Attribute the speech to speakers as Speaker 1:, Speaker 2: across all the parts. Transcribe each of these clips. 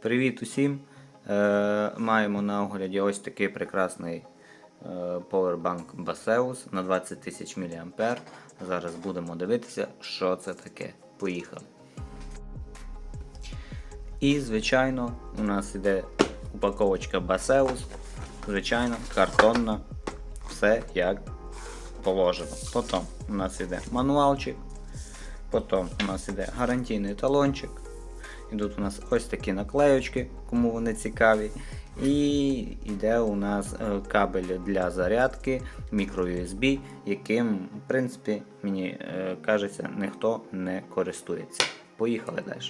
Speaker 1: Привіт усім! Е, маємо на огляді ось такий прекрасний е, Powerbank Baseus на 20 тисяч мА. Зараз будемо дивитися, що це таке. Поїхали. І, звичайно, у нас іде упаковочка Baseus. Звичайно, картонна. Все як положено. Потім у нас іде мануалчик. Потім у нас іде гарантійний талончик. Ідуть у нас ось такі наклеючки, кому вони цікаві. І йде у нас е, кабель для зарядки microUSB, яким, в принципі, мені е, кажеться, ніхто не користується. Поїхали далі.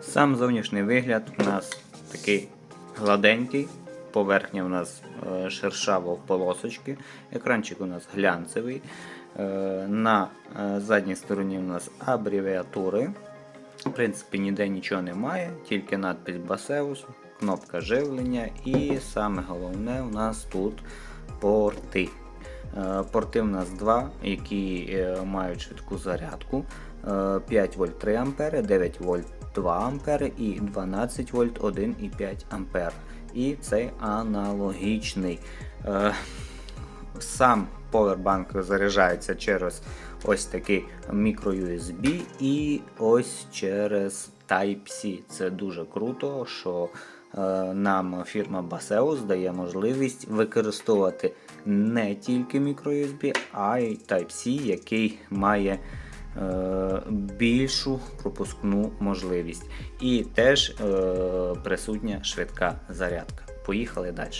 Speaker 1: Сам зовнішній вигляд у нас такий гладенький. Поверхня у нас е, шершава в полосочки, екранчик у нас глянцевий. На задній стороні у нас абревіатури. В принципі, ніде нічого немає, тільки надпись Baseus, кнопка живлення і саме головне у нас тут порти. Е, Порти у нас два, які е, мають швидку зарядку. Е, 5 вольт 3 ампери, 9 вольт 2 ампери і 12 вольт 1,5 ампер. І цей аналогічний. Е, Сам Powerbank заряджається через ось такий microUSB і ось через Type-C. Це дуже круто, що е, нам фірма Baseus дає можливість використовувати не тільки microUSB, а й Type-C, який має е, більшу пропускну можливість. І теж е, присутня швидка зарядка. Поїхали далі.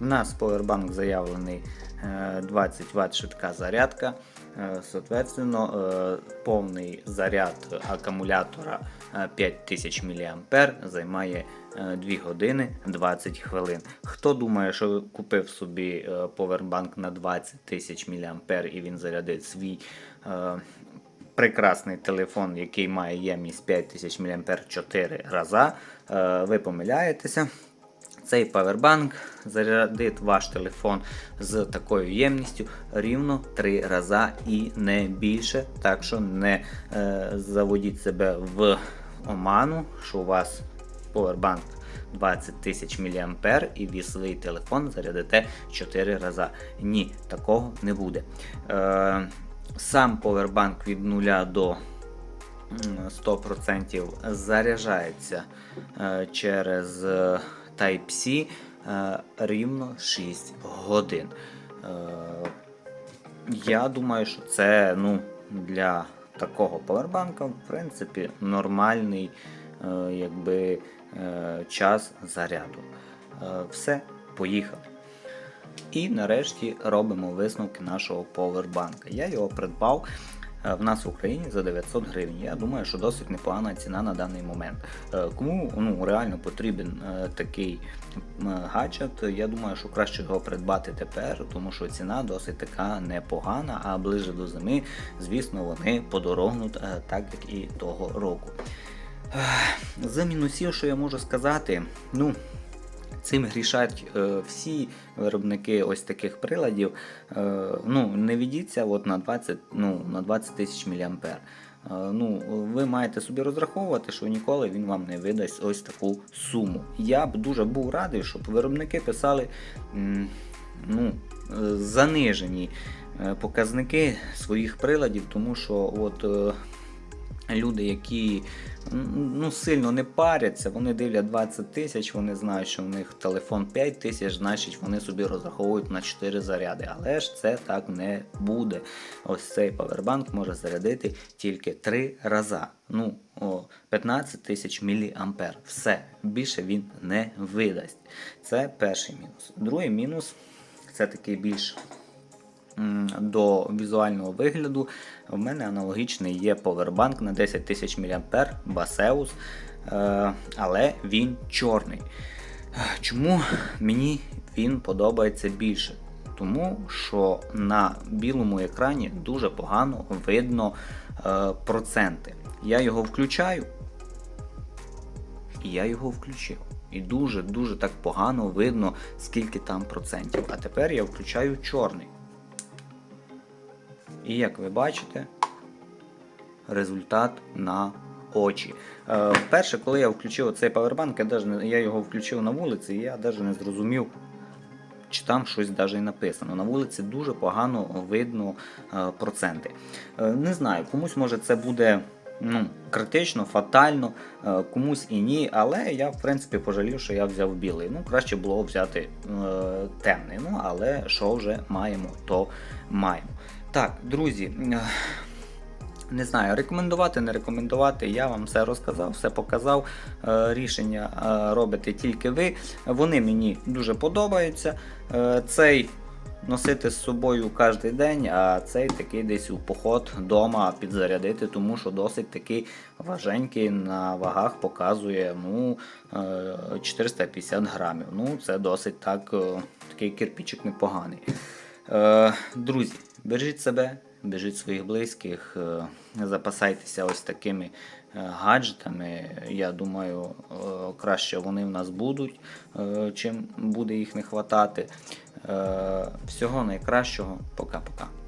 Speaker 1: У нас Powerbank заявлений е, 20 Вт швидка зарядка. Е, Соответственно, е, повний заряд акумулятора е, 5000 мА займає е, 2 години 20 хвилин. Хто думає, що купив собі е, Powerbank на 20 тисяч мА і він зарядить свій е, прекрасний телефон, який має ємність 5000 мА 4 рази, е, ви помиляєтеся. Цей павербанк зарядить ваш телефон з такою ємністю рівно 3 рази і не більше. Так що не е, заводіть себе в оману, що у вас повербанк 20 тисяч мА і ви свій телефон зарядите 4 рази. Ні, такого не буде. Е, сам повербанк від 0 до 100% заряджається е, через е, Type-C е, рівно 6 годин. Е, Я думаю, що це ну, для такого повербанка, в принципі, нормальний е, якби, час заряду. Все, поїхали. І нарешті робимо висновки нашого повербанка. Я його придбав в нас в Україні за 900 гривень. Я думаю, що досить непогана ціна на даний момент. Е, Кому ну, реально потрібен е, такий гаджет, я думаю, що краще його придбати тепер, тому що ціна досить така непогана, а ближе до зими, звісно, вони подорогнуть е, так, як і того року. За мінусів, що я можу сказати, ну. Цим грішать е, всі виробники ось таких приладів. Е, ну, не ведіться от на 20 ну, на 20 тисяч мА. Е, ну, ви маєте собі розраховувати, що ніколи він вам не видасть ось таку суму. Я б дуже був радий, щоб виробники писали ну, е, занижені е, показники своїх приладів, тому що от. Люди, які ну, сильно не паряться, вони дивлять 20 тисяч, вони знають, що в них телефон 5 тисяч, значить вони собі розраховують на 4 заряди. Але ж це так не буде. Ось цей павербанк може зарядити тільки 3 рази. Ну, 15 тисяч міліампер. Все, більше він не видасть. Це перший мінус. Другий мінус це такий більш до візуального вигляду в мене аналогічний є повербанк на 10 тисяч мА Baseus, е, але він чорний. Чому мені він подобається більше? Тому що на білому екрані дуже погано видно е, проценти. Я його включаю, і я його включив. І дуже-дуже так погано видно, скільки там процентів. А тепер я включаю чорний. І як ви бачите, результат на очі. Е, Перше, коли я включив цей павербанк, я, даже я його включив на вулиці, і я навіть не зрозумів, чи там щось навіть і написано. На вулиці дуже погано видно е, проценти. Е, не знаю, комусь може це буде. Ну, критично, фатально, е, комусь і ні, але я в принципі пожалів, що я взяв білий. Ну, краще було взяти е, темний. Ну, але що вже маємо, то маємо. Так, друзі. е, Не знаю, рекомендувати, не рекомендувати. Я вам все розказав, все показав. Е, Рішення е, робите тільки ви. Вони мені дуже подобаються. Цей носити з собою кожен день, а цей такий десь у поход вдома підзарядити, тому що досить такий важенький на вагах показує ну, е, 450 грамів. Ну, це досить так, такий кирпичик непоганий. Друзі, бережіть себе, бережіть своїх близьких, е, запасайтеся ось такими е, гаджетами. Я думаю, е, краще вони в нас будуть, чим буде їх не хватати. Всього найкращого. Пока-пока.